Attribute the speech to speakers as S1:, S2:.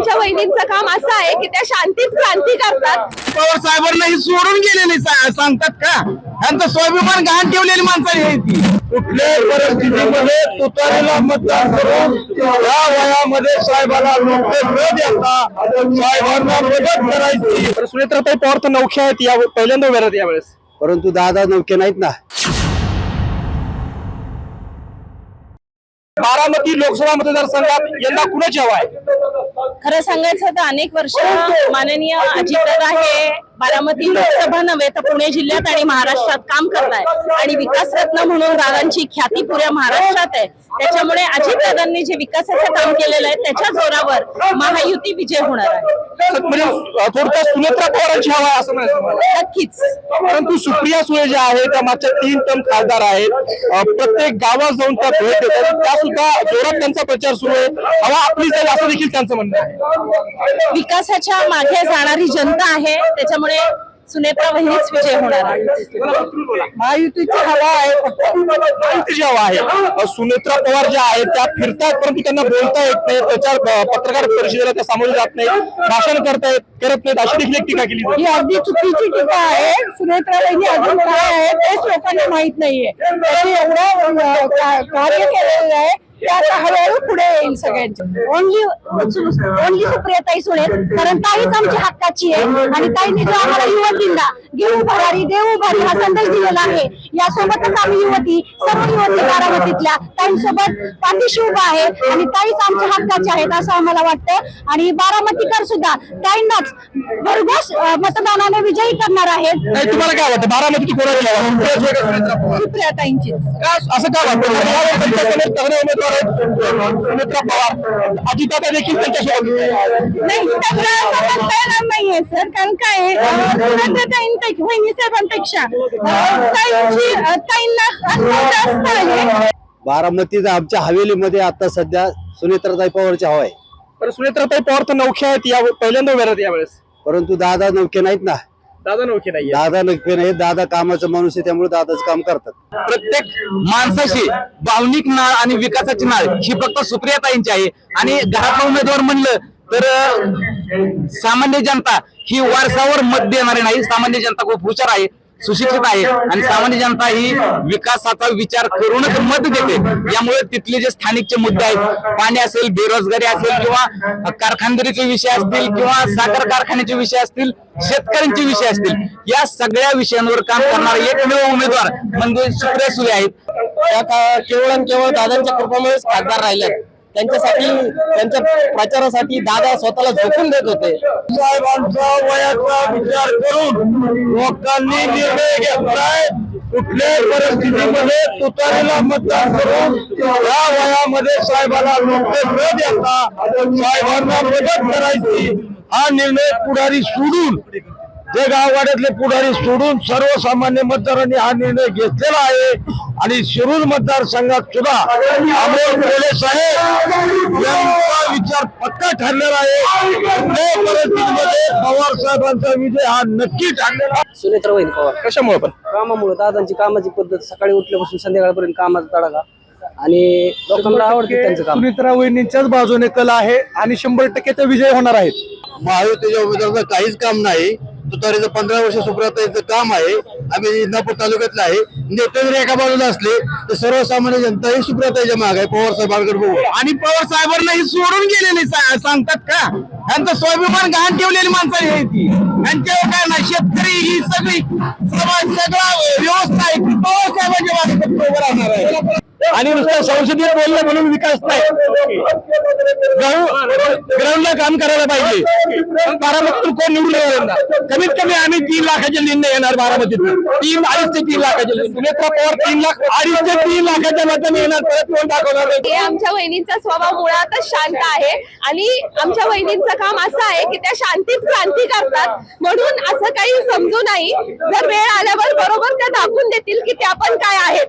S1: आमच्या वहिनींचं काम असं आहे की त्या शांतीत क्रांती करतात.
S2: पवार साहेबांना ही सोडून गेलेली सा- सांगतात का? यांचं स्वाभिमान घाण ठेवलेली माणसं आहे ती. कुठल्याही परिस्थितीमध्ये तुतारीला मतदान करून या वयामध्ये साहेबाला लोक न देता साहेबांना मदत करायची.
S3: तर सुनेत्राताई पवार तर नौख्या आहेत या पहिल्यांदा उभ्या राहत यावेळेस.
S4: परंतु दादा नौके नाहीत ना.
S3: बारामती लोकसभा मतदारसंघात यंदा कुणाची हवा आहे?
S1: खरं सांगायचं तर अनेक वर्ष माननीय अजितदादा हे बारामती लोकसभा नव्हे तर पुणे जिल्ह्यात आणि महाराष्ट्रात काम करताय. आणि विकास रत्न म्हणून दादांची ख्याती पुऱ्या महाराष्ट्रात आहे. त्याच्यामुळे अजितदादांनी जे विकासाचं काम केलेलं आहे त्याच्या जोरावर महायुती विजय होणार आहे.
S3: थोडक्यात सुनेत्रा पवारांची हवा असं.
S1: नक्कीच.
S3: परंतु सुप्रिया सुळे ज्या आहेत त्या मागच्या तीन टर्म खासदार आहेत. प्रत्येक गावात जाऊन त्या भेट देतात. त्या सुद्धा जोरात त्यांचा प्रचार सुरू आहे. हवा आपली जाईल असं देखील त्यांचं म्हणणं आहे.
S1: विकासाच्या मागे जाणारी जनता आहे. त्याच्यामुळे सुनेत्रा वहिनीच विजय होणार आहे.
S3: महायुतीची हवा आहे महायुतीची हवा आहे. सुनेत्रा पवार ज्या आहेत त्या फिरतात परंतु त्यांना बोलता येत नाही प्रचार पत्रकार परिषदेला त्या सामोरे जात नाही भाषण करतायत करत नाहीत अशी देखील टीका केली.
S5: ही अगदी चुकीची टीका आहे. सुनेत्रा वहिनी अजून काय आहे तेच लोकांना माहीत नाहीये. त्यांनी एवढं कार्य केलेलं आहे. ते आता हळूहळू पुढे येईल सगळ्यांचे.
S6: ओनली ओनली सुप्रियाताई सुळे कारण ताईच आमची हक्काची आहे. आणि ताईने जो आम्हाला युवतींना घेऊ भरारी देऊ भरारी हा संदेश दिलेला आहे. यासोबतच आम्ही युवती सर्व युवती बारामतीतल्या ताईंसोबत पाठीशी उभा आहे आणि ताईच आमच्या हक्काच्या आहेत असं आम्हाला वाटतं. आणि बारामतीकर सुद्धा ताईंनाच भरघोस मतदानाने विजयी करणार आहेत.
S3: नाही तुम्हाला काय वाटतं? बारामती कोणाची हवा सुप्रिया का असं का वाटतं? आहेत सुमित्रा पवार देखील त्यांच्यासोबत आहेत.
S5: नाही सगळं असं म्हणता येणार नाहीये सर कारण काय आहे, अं, सुनेत्राताईंपेक्षा वहिनी साहेबांपेक्षा अं, ताईंची अं, ताईंना अनुभव जास्त आहे
S4: बारामतीचा आमच्या हवेलीमध्ये आता सध्या सुनेत्राताई पवारची हवा आहे
S3: तर सुनेत्राताई पवार तर नौख्या आहेत या पहिल्यांदा उभ्या राहत यावेळेस
S4: परंतु दादा नौके नाहीत ना
S3: दादा नौखे नाही
S4: दादा नौके नाही दादा कामाचा माणूस आहे त्यामुळे दादाच काम करतात.
S2: प्रत्येक माणसाशी भावनिक नाळ आणि विकासाची नाळ ही फक्त सुप्रियाताईंची आहे. आणि घरातला उमेदवार म्हणलं तर सामान्य जनता ही वारसावर मत देणारी नाही सामान्य जनता खूप हुशार आहे. सुशिक्षित आहे. आणि सामान्य जनता ही विकासाचा विचार करूनच मत देते. यामुळे तिथले जे स्थानिकचे मुद्दे आहेत पाणी असेल बेरोजगारी असेल किंवा कारखानदारीचे विषय असतील किंवा साखर कारखान्याचे विषय असतील शेतकऱ्यांचे विषय असतील या सगळ्या विषयांवर काम करणारे एकमेव उमेदवार म्हणजे सुप्रिया सुरे आहेत.
S3: केवळ आणि केवळ दादांच्या कृपामुळेच खासदार राहिल्यात त्यांच्यासाठी त्यांच्या प्रचारासाठी दादा स्वतःला झोकून देत होते.
S2: साहेबांचा वयाचा विचार करून लोकांनी निर्णय घेतलाय. कुठल्याही परिस्थितीमध्ये तुतारीला मतदान करून या वयामध्ये साहेबाला लोक न देता साहेबांना मदत करायची हा निर्णय पुढारी सोडून जे गाववाड्यातले पुढारी सोडून सर्वसामान्य मतदारांनी हा निर्णय घेतलेला आहे. आणि शिरूर मतदारसंघात सुद्धा अमोल कोले साहेब यांचा विचार पक्का ठरलेला आहे. परिस्थितीमध्ये पवार साहेबांचा विजय हा नक्की ठरलेला आहे.
S7: सुनेत्र वहिनी पवार.
S3: कशामुळे पण?
S7: कामामुळे. दादांची कामाची पद्धत सकाळी उठल्यापासून संध्याकाळपर्यंत कामाचा तडाखा. आणि लोकांना आवडते त्यांचं काम.
S3: सुनित्रा वहिनींच्याच बाजूने कला आहे आणि शंभर टक्के ते विजय होणार आहेत.
S4: महायुतीच्या उमेदवाराचं काहीच काम नाही. तुतारीचं पंधरा वर्ष सुप्रियाताईचं काम आहे. आम्ही इंदापूर तालुक्यातलं आहे. नेते जरी एका बाजूला असले तर सर्वसामान्य जनता ही सुप्रियाताईच्या माग आहे. पवार साहेबांकडे बघू.
S2: आणि पवार साहेबांना ही सोडून गेलेली सा- सांगतात का? त्यांचं स्वाभिमान गहाण ठेवलेली माणसं आहे ती. त्यांच्यावर काय नाही शेतकरी ही सगळी समाज सगळा व्यवस्था आहे. ती पवार साहेबांच्या मागे फक्त उभं राहणार आहे.
S3: आणि नुसतं संसदीय बोललं म्हणून विकास नाही. ग्राउंडला काम करायला पाहिजे. बारामतीतून कोण निवडून येणार यंदा? कमीत कमी आम्ही तीन लाखाचे निर्णय येणार बारामतीतून. तीन अडीच ते तीन लाखाचे सुनेत्रा पवार तीन लाख अडीच ते तीन लाखाच्या मताने येणार परत कोण दाखवणार
S1: हे आमच्या वहिनींचा स्वभाव मुळातच शांत आहे. आणि आमच्या वहिनींचं काम असं आहे की त्या शांतीत क्रांती करतात. म्हणून असं काही समजू नाही. जर वेळ आल्यावर बरोबर त्या दाखवून देतील की त्या पण काय आहेत.